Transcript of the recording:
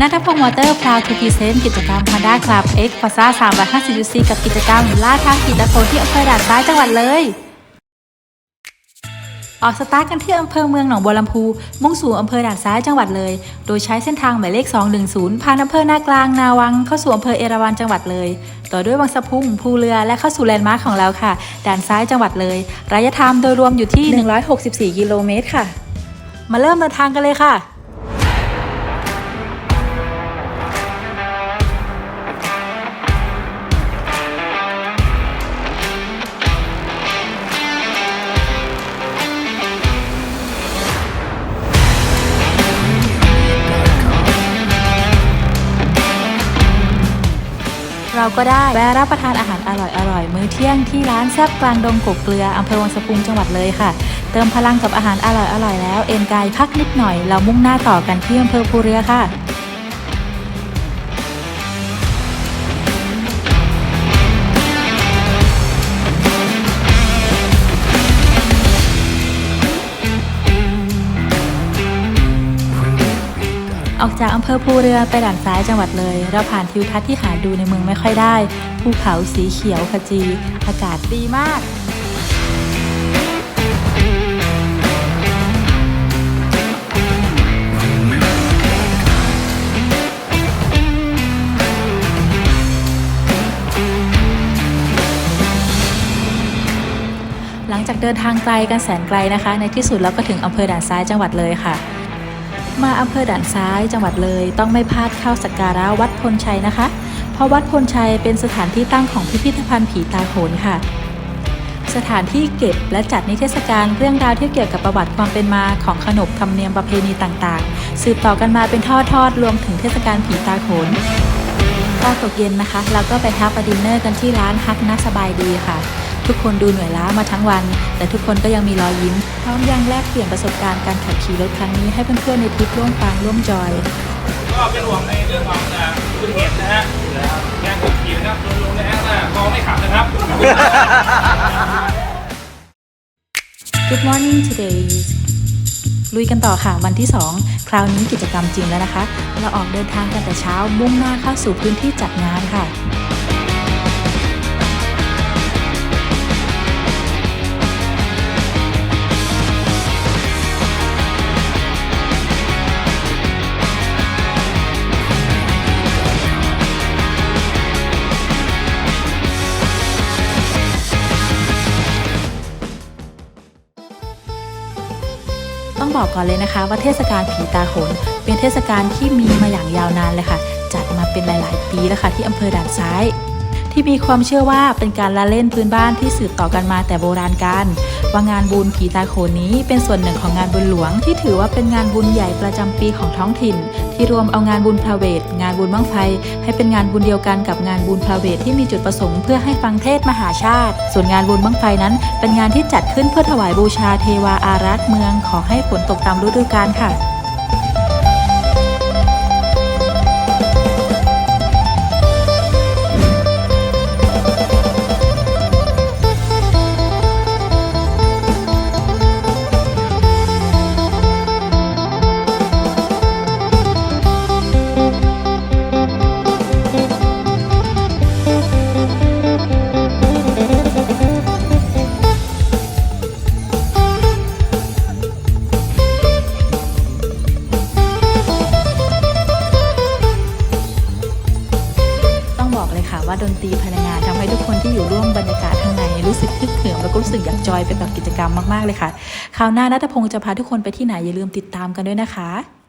นัทพงศ์มอเตอร์พราวทูพีเซนกิจกรรม Honda Club X f a z a 350 cc กับกิจกรรมล่าท้าขี่ตะโกนที่อำเภอด่านซ้ายจังหวัดเลยออกสตาร์ทกันที่อำเภอเมืองหนองบัวลำพู มุ่งสู่อำเภอด่านซ้ายจังหวัดเลย โดยใช้เส้นทางหมายเลข 210 ผ่านอำเภอนากลาง นาวัง เข้าสู่อำเภอเอราวัณจังหวัดเลย ต่อด้วยวังสะพุงภูเรือ และเข้าสู่แลนด์มาร์คของเราค่ะ ด่านซ้ายจังหวัดเลย ระยะทางโดยรวมอยู่ที่ 164 กิโลเมตรค่ะ มาเริ่มเดินทางกันเลยค่ะ เราก็ได้แวะรับประทานอาหารอร่อยๆมื้อเที่ยงที่ร้านแซ่บกลางดงกกเกลืออำเภอวังสะพุงจังหวัดเลยค่ะ เติมพลังกับอาหารอร่อยๆแล้ว เอนกายพักนิดหน่อย เรามุ่งหน้าต่อกันที่อำเภอภูเรือค่ะ ออกจากอำเภอภูเรือไปด่านซ้ายจังหวัดเลย เราผ่านทิวทัศน์ที่หาดูในเมืองไม่ค่อยได้ ภูเขาสีเขียวขจี อากาศดีมากหลังจากเดินทางไกลกันแสนไกลนะคะ ในที่สุดเราก็ถึงอำเภอด่านซ้ายจังหวัดเลยค่ะ มาอำเภอด่านซ้ายจังหวัดเลย ต้องไม่พลาดเข้าสักการะวัดพลชัยนะคะ เพราะวัดพลชัยเป็นสถานที่ตั้งของพิพิธภัณฑ์ผีตาโขนค่ะ สถานที่เก็บและจัดนิทรรศการเรื่องราวที่เกี่ยวกับประวัติความเป็นมาของขนบธรรมเนียมประเพณีต่างๆ สืบต่อกันมาเป็นทอดๆรวมถึงเทศกาลผีตาโขนตอนตกเย็นนะคะ เราก็ไปทับประดินเนอร์กันที่ร้านฮักนะสบายดีค่ะ ทุกคนดูเหนื่อยล้ามาทั้งวัน แต่ทุกคนก็ยังมีรอยยิ้ม พร้อมยังแลกเปลี่ยนประสบการณ์การขับขี่รถครั้งนี้ให้เพื่อนๆในทริปร่วมฟังร่วมจอย ก็เป็นห่วงในเรื่องของเอ่ออุบัติเหตุนะฮะงานขับขี่นะครับลงๆนะฮะว่ามองไม่ขับนะครับ Good morning today ลุยกันต่อค่ะวันที่ 2 คราวนี้กิจกรรมจริงแล้วนะคะ เราออกเดินทางกันแต่เช้ามุ่งหน้าเข้าสู่พื้นที่จัดงานค่ะ ต้องบอกก่อนเลยนะคะ ว่าเทศกาลผีตาโขนเป็นเทศกาลที่มีมาอย่างยาวนานเลยค่ะ จัดมาเป็นหลาย ๆ ปีแล้วค่ะที่อำเภอด่านซ้าย ที่มีความเชื่อว่าเป็นการละเล่นพื้นบ้านที่สืบต่อกันมาแต่โบราณกาล ว่างานบุญผีตาโขนนี้เป็นส่วนหนึ่งของงานบุญหลวง ที่ถือว่าเป็นงานบุญใหญ่ประจำปีของท้องถิ่น ที่รวมเอางานบุญพระเวท งานบุญบั้งไฟ ให้เป็นงานบุญเดียวกันกับงานบุญพระเวทที่มีจุดประสงค์เพื่อให้ฟังเทศมหาชาติ ส่วนงานบุญบั้งไฟนั้น เป็นงานที่จัดขึ้นเพื่อถวายบูชาเทวาอารักษ์เมือง ขอให้ฝนตกตามฤดูกาลค่ะ ดนตรีภายในงานทำให้ทุกคนที่อยู่ร่วมบรรยากาศข้างในรู้สึกคึกเขิมแล้วก็รู้สึกอยากจอยไปกับกิจกรรมมากๆเลยค่ะ คราวหน้านัทพงศ์จะพาทุกคนไปที่ไหนอย่าลืมติดตามกันด้วยนะคะ